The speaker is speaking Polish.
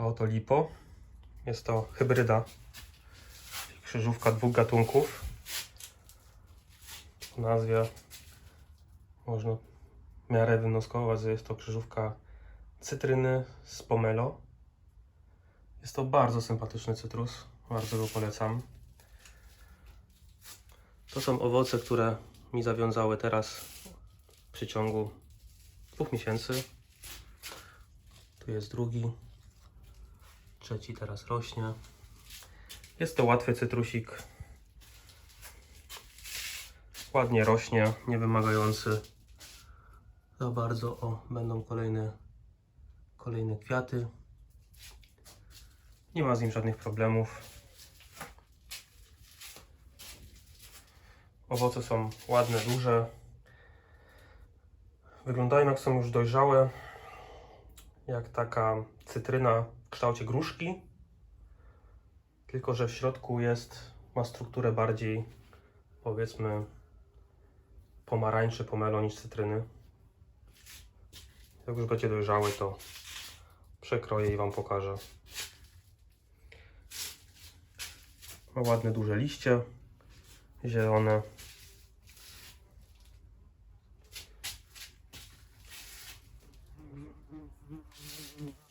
A oto lipo. Jest to hybryda. Krzyżówka dwóch gatunków. W nazwie można w miarę wywnioskować, że jest to krzyżówka cytryny z pomelo. Jest to bardzo sympatyczny cytrus. Bardzo go polecam. To są owoce, które mi zawiązały teraz w przeciągu dwóch miesięcy. Tu jest drugi. Trzeci teraz rośnie. Jest to łatwy cytrusik. Ładnie rośnie, nie wymagający za bardzo. O, będą kolejne, kolejne kwiaty. Nie ma z nim żadnych problemów. Owoce są ładne, duże. Wyglądają jak są już dojrzałe. Jak taka cytryna w kształcie gruszki. Tylko, że w środku jest, ma strukturę bardziej powiedzmy pomarańczy, pomelo niż cytryny. Jak już będzie dojrzały, to przekroję i Wam pokażę. Ma ładne, duże liście, zielone. Mm-hmm.